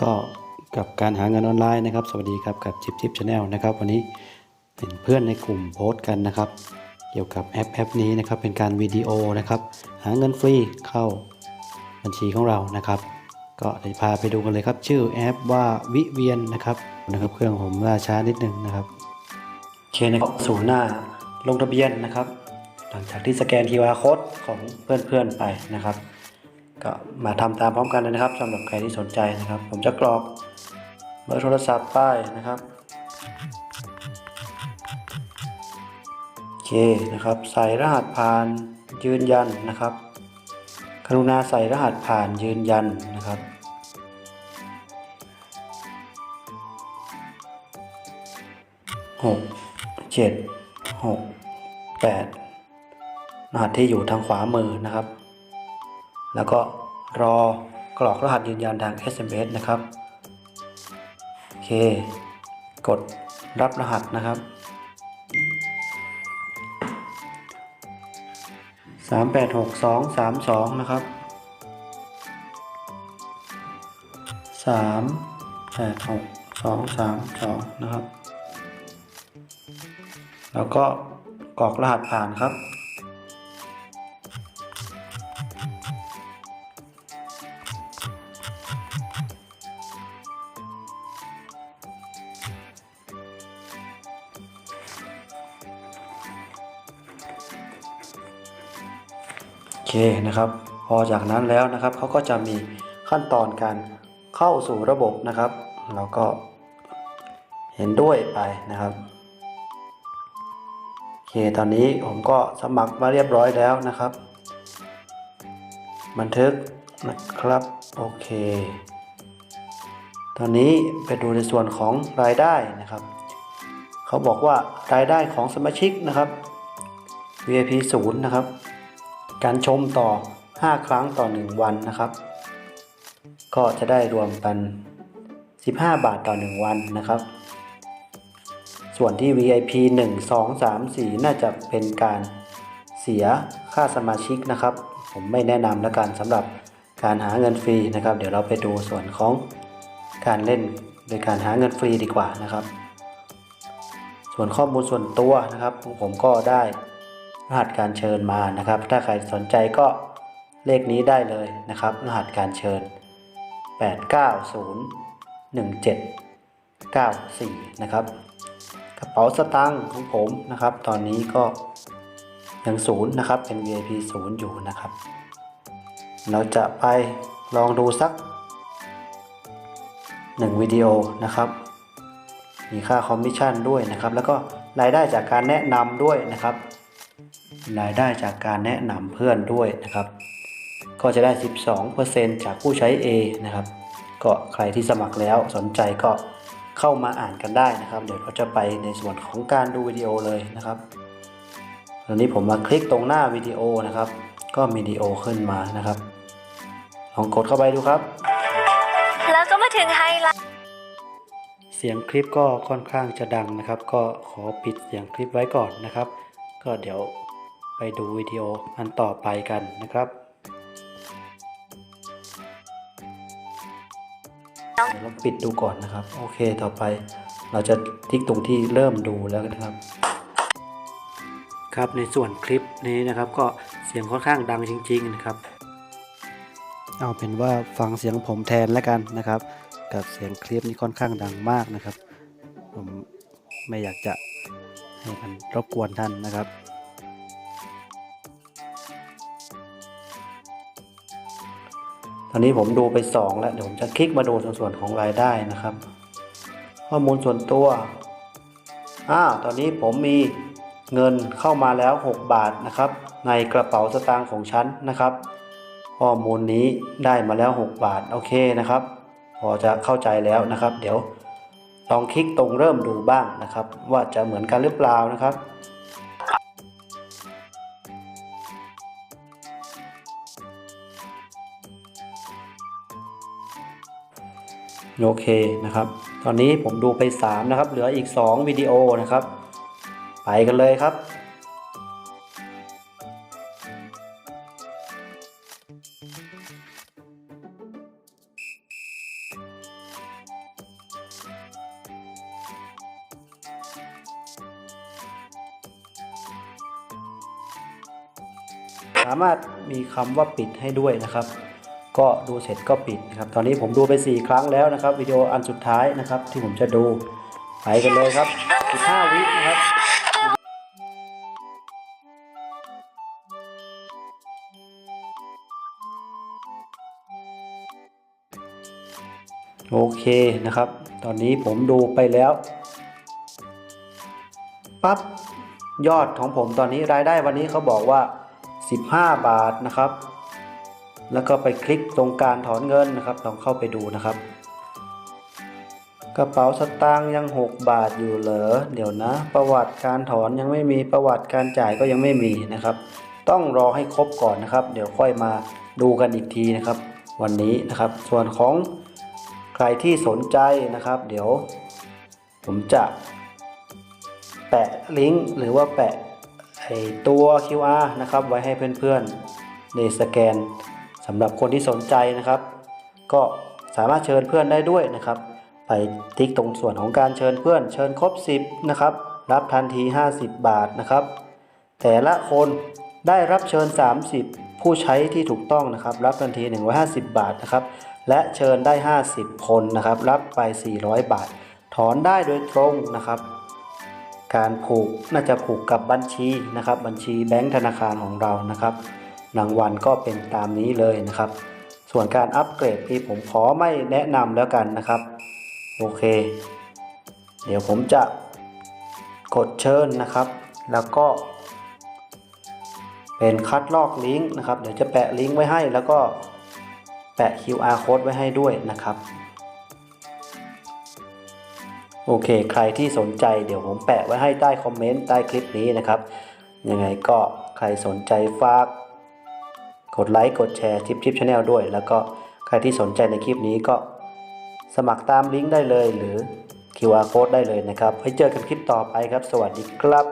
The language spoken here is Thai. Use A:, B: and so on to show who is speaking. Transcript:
A: ก็กับการหาเงินออนไลน์นะครับ สวัสดีครับกับจิบจิบชาแนลนะครับ วันนี้เห็นเพื่อนในกลุ่มโพสต์กันนะครับ เกี่ยวกับแอปแอปนี้นะครับ เป็นการวิดีโอนะครับ หาเงินฟรีเข้าบัญชีของเรานะครับ ก็เดี๋ยวพาไปดูกันเลยครับ ชื่อแอปว่าวิเวียนนะครับนะครับ เครื่องผมล่าช้านิดนึงนะครับโอเคนะครับสู่หน้าลงทะเบียนนะครับ หลังจากที่สแกน QR code ของเพื่อนๆไปนะครับ ก็มาทำตามพร้อมกันเลยนะครับสำหรับใครที่สนใจนะครับ ผมจะกรอกเบอร์โทรศัพท์ป้ายนะครับโอเคนะครับ ใส่รหัสผ่านยืนยันนะครับ กรุณาใส่รหัสผ่านยืนยันนะครับหกเจ็ดหกแปดรหัสที่อยู่ทางขวามือนะครับ แล้วก็รอกรอกรหัสยืนยันทาง SMS นะครับ โอเค กดรับรหัสนะครับสามแปดหกสองสามสองนะครับสามแปดหกสองสามสองนะครับ แล้วก็กรอกรหัสผ่านครับ เคนะครับ พอจากนั้นแล้วนะครับเขาก็จะมีขั้นตอนการเข้าสู่ระบบนะครับ เราก็เห็นด้วยไปนะครับโอเคตอนนี้ผมก็สมัครมาเรียบร้อยแล้วนะครับ บันทึกนะครับโอเค ตอนนี้ไปดูในส่วนของรายได้นะครับเขาบอกว่ารายได้ของสมาชิกนะครับ VIP 0นะครับ การชมต่อ 5 ครั้งต่อ 1 วันนะครับ ก็จะได้รวมกัน15 บาทต่อ 1 วันนะครับ ส่วนที่ VIP 1 2 3 4 น่าจะเป็นการเสียค่าสมาชิกนะครับ ผมไม่แนะนำแล้วกันสำหรับการหาเงินฟรีนะครับ เดี๋ยวเราไปดูส่วนของการเล่นโดยการหาเงินฟรีดีกว่านะครับ ส่วนข้อมูลส่วนตัวนะครับ ผมก็ได้ รหัสการเชิญมานะครับ ถ้าใครสนใจก็เลขนี้ได้เลยนะครับ รหัสการเชิญ 8901794 นะครับกระเป๋าสตางค์ของผมนะครับ ตอนนี้ก็ยังศูนย์นะครับ เป็น VIP ศูนย์อยู่นะครับ เราจะไปลองดูสักหนึ่งวิดีโอนะครับ มีค่าคอมมิชชั่นด้วยนะครับ แล้วก็รายได้จากการแนะนำด้วยนะครับ รายได้จากการแนะนำเพื่อนด้วยนะครับ ก็จะได้ 12%จากผู้ใช้ A นะครับก็ใครที่สมัครแล้วสนใจก็เข้ามาอ่านกันได้นะครับ เดี๋ยวเราจะไปในส่วนของการดูวิดีโอเลยนะครับตอนนี้ผมมาคลิกตรงหน้าวิดีโอนะครับ ก็มีวิดีโอขึ้นมานะครับลองกดเข้าไปดูครับ
B: แล้วก็มาถึงไฮไลท์
A: เสียงคลิปก็ค่อนข้างจะดังนะครับ ก็ขอปิดเสียงคลิปไว้ก่อนนะครับ ก็เดี๋ยว ไปดูวิดีโออันต่อไปกันนะครับเดี๋ยวเราปิดดูก่อนนะครับ โอเคต่อไป เราจะทิกตรงที่เริ่มดูแล้วนะครับ ครับในส่วนคลิปนี้นะครับ ก็เสียงค่อนข้างดังจริง ๆ นะครับ เอาเป็นว่าฟังเสียงผมแทนแล้วกันนะครับ กับเสียงคลิปนี้ค่อนข้างดังมากนะครับ ผมไม่อยากจะให้มันรบกวนท่านนะครับ อนนี้ผมดูไป 2 แล้วเดี๋ยวผมจะคลิกมาดูส่วนของรายได้นะครับ ข้อมูลส่วนตัวอ้าวตอนนี้ผมมีเงินเข้ามาแล้ว 6 บาทนะครับ ในกระเป๋าสตางค์ของฉันนะครับ ข้อมูลนี้ได้มาแล้ว 6 บาทโอเคนะครับ พอจะเข้าใจแล้วนะครับ เดี๋ยวลองคลิกตรงเริ่มดูบ้างนะครับ ว่าจะเหมือนกันหรือเปล่านะครับ โอเคนะครับ ตอนนี้ผมดูไป 3 นะครับ เหลืออีก 2 วิดีโอนะครับ ไปกันเลยครับสามารถมีคำว่าปิดให้ด้วยนะครับ ก็ดูเสร็จก็ปิดนะครับ ตอนนี้ผมดูไป 4 ครั้งแล้วนะครับ วิดีโออันสุดท้ายนะครับ ที่ผมจะดูไปกันเลยครับ 15 วินะครับโอเคนะครับ ตอนนี้ผมดูไปแล้วปั๊บยอดของผมตอนนี้รายได้วันนี้เขาบอกว่า 15 บาทนะครับ แล้วก็ไปคลิกตรงการถอนเงินนะครับลองเข้าไปดูนะครับ กระเป๋าสตางค์ยัง 6 บาทอยู่เหรอเดี๋ยวนะ ประวัติการถอนยังไม่มีประวัติการจ่ายก็ยังไม่มีนะครับ ต้องรอให้ครบก่อนนะครับ เดี๋ยวค่อยมาดูกันอีกทีนะครับ วันนี้นะครับ ส่วนของใครที่สนใจนะครับ เดี๋ยว ผมจะ แปะลิงก์หรือว่าแปะไอตัว QR นะครับ ไว้ให้เพื่อนๆในสแกน สำหรับคนที่สนใจนะครับ ก็สามารถเชิญเพื่อนได้ด้วยนะครับ ไปติ๊กตรงส่วนของการเชิญเพื่อน เชิญครบ 10นะครับรับทันที 50 บาทนะครับ แต่ละคนได้รับเชิญ 30 ผู้ใช้ที่ถูกต้องนะครับ รับทันที 150 บาทนะครับ และเชิญได้ 50 คนนะครับ รับไป 400 บาท ถอนได้โดยตรงนะครับ การผูกน่าจะผูกกับบัญชีนะครับ บัญชีแบงก์ธนาคารของเรานะครับ รางวัลก็เป็นตามนี้เลยนะครับ ส่วนการอัปเกรดที่ผมขอไม่แนะนำแล้วกันนะครับ โอเค เดี๋ยวผมจะกดเชิญนะครับ แล้วก็ เป็นคัดลอกลิงก์นะครับ เดี๋ยวจะแปะลิงก์ไว้ให้แล้วก็แปะ QR code ไว้ให้ด้วยนะครับ โอเค ใครที่สนใจเดี๋ยวผมแปะไว้ให้ใต้คอมเมนต์ใต้คลิปนี้นะครับ ยังไงก็ใครสนใจฝาก กดไลค์กดแชร์ทิปทิปชาแนลด้วย แล้วก็ใครที่สนใจในคลิปนี้ก็สมัครตามลิงก์ได้เลยหรือ QR code ได้เลยนะครับไว้เจอกันคลิปต่อไปครับ สวัสดีครับ